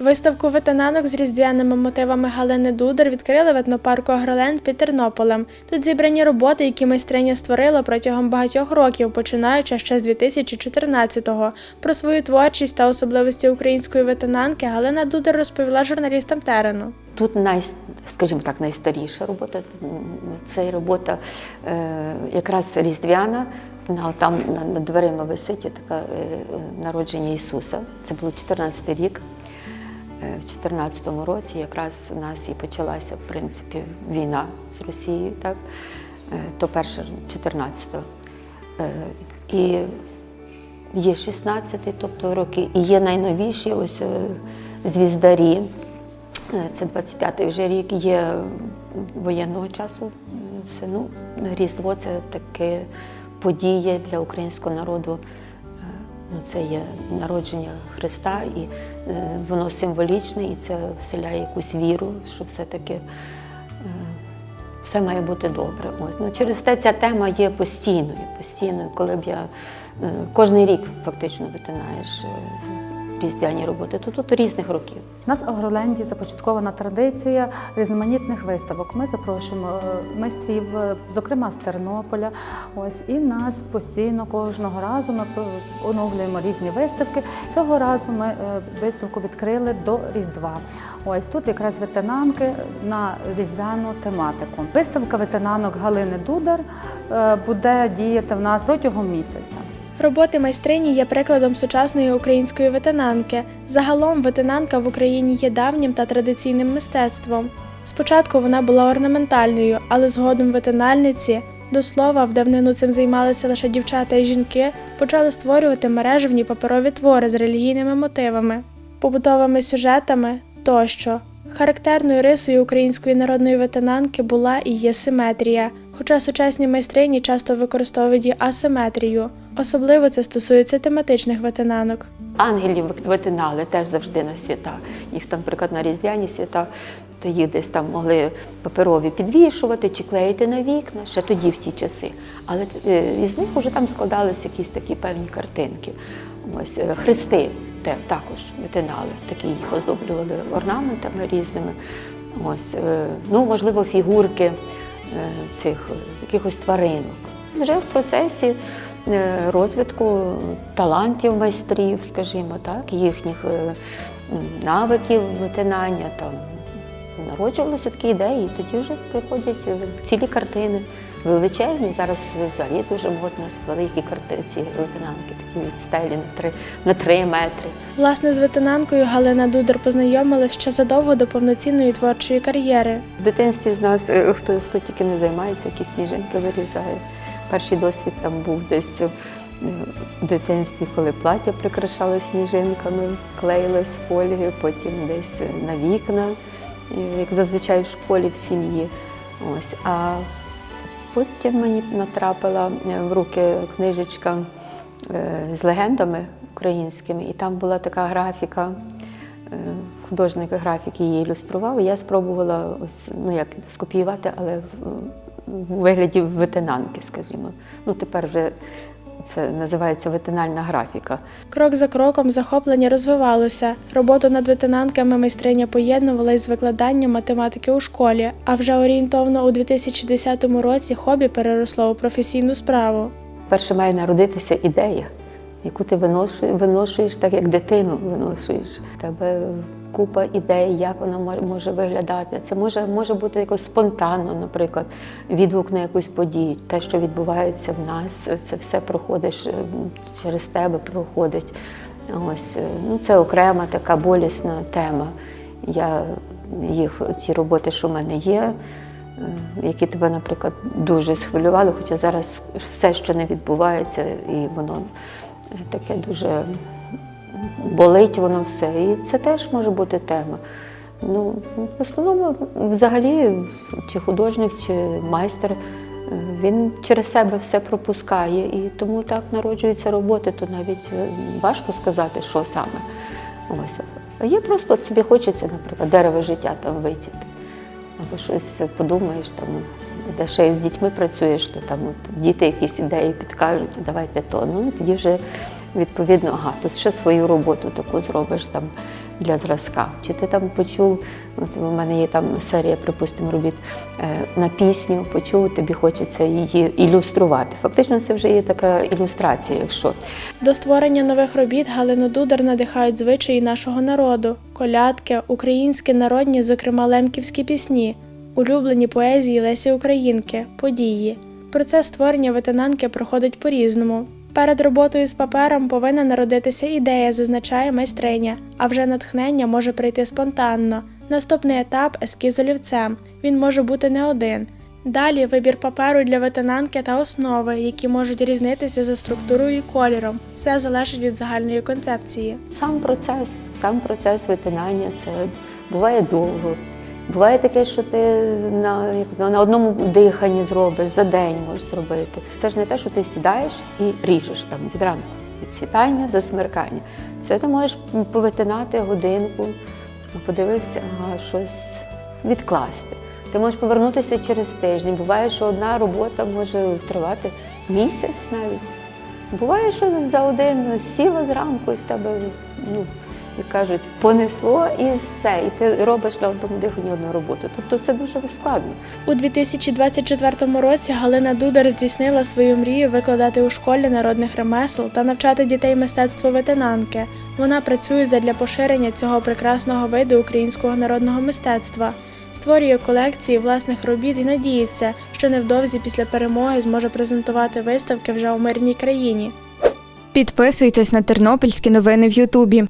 Виставку ветенанок з різдвяними мотивами Галини Дудар відкрили в етнопарку Агроленд під Тернополем. Тут зібрані роботи, які майстриня створила протягом багатьох років, починаючи ще з 2014-го. Про свою творчість та особливості української ветенанки Галина Дудар розповіла журналістам терену. Тут най, скажімо так, найстаріша робота. Це робота е, якраз різдвяна. Там на- над дверима висить така е, народження Ісуса. Це було 14 рік. Е, В 14 році якраз у нас і почалася в принципі війна з Росією, так? Е, то перше 14-го. Е, і є 16-й, тобто роки, і є найновіші ось звіздарі. Це 25-й вже рік, є воєнного часу. Це, ну, Різдво це таке подія для українського народу. Е, Ну, це є народження Христа, і е, воно символічне, і це вселяє якусь віру, що все-таки е, все має бути добре. Ось. Ну, через те ця тема є постійною, постійною, коли б я кожен кожний рік фактично витинаєш е, різдвяні роботи. То тут різних років. У нас в Агроленді започаткована традиція різноманітних виставок. Ми запрошуємо е, майстрів, е, зокрема з Тернополя. Ось і нас постійно кожного разу ми оновлюємо різні виставки. Цього разу ми е, виставку відкрили до Різдва. Ось тут якраз ветенанки на різдвяну тематику. Виставка ветенанок Галини Дудар буде діяти в нас протягом місяця. Роботи майстрині є прикладом сучасної української ветенанки. Загалом ветенанка в Україні є давнім та традиційним мистецтвом. Спочатку вона була орнаментальною, але згодом ветенальниці, до слова, в давнину цим займалися лише дівчата і жінки, почали створювати мережевні паперові твори з релігійними мотивами, побутовими сюжетами тощо. Характерною рисою української народної ветенанки була і є симетрія, хоча сучасні майстрині часто використовують асиметрію. Особливо це стосується тематичних ветенанок. Ангелів витинали теж завжди на свята. Їх там, наприклад, на різдвяні свята, то їх десь там могли паперові підвішувати чи клеїти на вікна, ще тоді в ті часи. Але е, із них вже там складались якісь такі певні картинки. Ось е, хрести те, також витинали, такі їх оздоблювали орнаментами різними. Ось, е, ну, можливо, фігурки цих якихось тваринок. Вже в процесі розвитку талантів майстрів, скажімо так, їхніх е, навиків виконання, там народжувалися такі ідеї, і тоді вже приходять е, цілі картини. Величезні, зараз взагалі дуже модно, великі картини, ці такі від стелі на три, на три метри. Власне, з ветенанкою Галина Дудар познайомилась ще задовго до повноцінної творчої кар'єри. В дитинстві з нас е, хто, хто тільки не займається, якісь сніжинки вирізає. Перший досвід там був десь е, в дитинстві, коли плаття прикрашали сніжинками, клеїлось фолією, потім десь е, на вікна, як зазвичай в школі в сім'ї. Ось. А потім мені натрапила е, в руки книжечка з легендами українськими, і там була така графіка. Художник графік її ілюстрував. Я спробувала ось ну як скопіювати, але в вигляді ветенанки, скажімо. Ну тепер вже це називається ветенальна графіка. Крок за кроком захоплення розвивалося. Роботу над ветенанками майстриня поєднувала із викладанням математики у школі, а вже орієнтовно у 2010 році хобі переросло у професійну справу. Перше має народитися ідея, яку ти виношуєш, виношуєш так, як дитину виношуєш. Тебе купа ідей, як вона може виглядати. Це може, може бути якось спонтанно, наприклад, відгук на якусь подію. Те, що відбувається в нас, це все проходиш е, через тебе проходить. Ось е, ну, це окрема така болісна тема. Я їх ці роботи, що в мене є, е, які тебе, наприклад, дуже схвилювали, хоча зараз все, що не відбувається, і воно таке дуже болить воно все. І це теж може бути тема. Ну, в основному, взагалі, чи художник, чи майстер, е, він через себе все пропускає. І тому так народжуються роботи, то навіть е, важко сказати, що саме. Ось. А є просто от тобі хочеться, наприклад, дерево життя там витягти. Або щось подумаєш, там, де ще з дітьми працюєш, то там от діти якісь ідеї підкажуть, давайте то. Ну тоді вже відповідно, ага, тут ще свою роботу таку зробиш там для зразка. Чи ти там почув, от у мене є там серія, припустимо, робіт е, на пісню, почув, тобі хочеться її ілюструвати. Фактично, це вже є така ілюстрація, якщо. До створення нових робіт Галину Дудар надихають звичаї нашого народу, колядки, українські народні, зокрема лемківські пісні, улюблені поезії Лесі Українки, події. Процес створення ветенанки проходить по-різному. Перед роботою з папером повинна народитися ідея, зазначає майстриня, а вже натхнення може прийти спонтанно. Наступний етап ескіз олівцем. Він може бути не один. Далі вибір паперу для ветенанки та основи, які можуть різнитися за структурою і кольором. Все залежить від загальної концепції. Сам процес, сам процес витинання це буває довго. Буває таке, що ти на, на одному диханні зробиш, за день можеш зробити. Це ж не те, що ти сідаєш і ріжеш там від ранку, від світання до смеркання. Це ти можеш повитинати годинку, подивився, ага, щось відкласти. Ти можеш повернутися через тиждень. Буває, що одна робота може тривати місяць навіть. Буває, що за один сіла зранку і в тебе, ну, як кажуть, понесло і все. І ти робиш на одному диханні одну роботу. Тобто це дуже складно. У 2024 році Галина Дудар здійснила свою мрію викладати у школі народних ремесел та навчати дітей мистецтву ветенанки. Вона працює задля поширення цього прекрасного виду українського народного мистецтва. Створює колекції власних робіт і надіється, що невдовзі після перемоги зможе презентувати виставки вже у мирній країні. Підписуйтесь на тернопільські новини в Ютубі.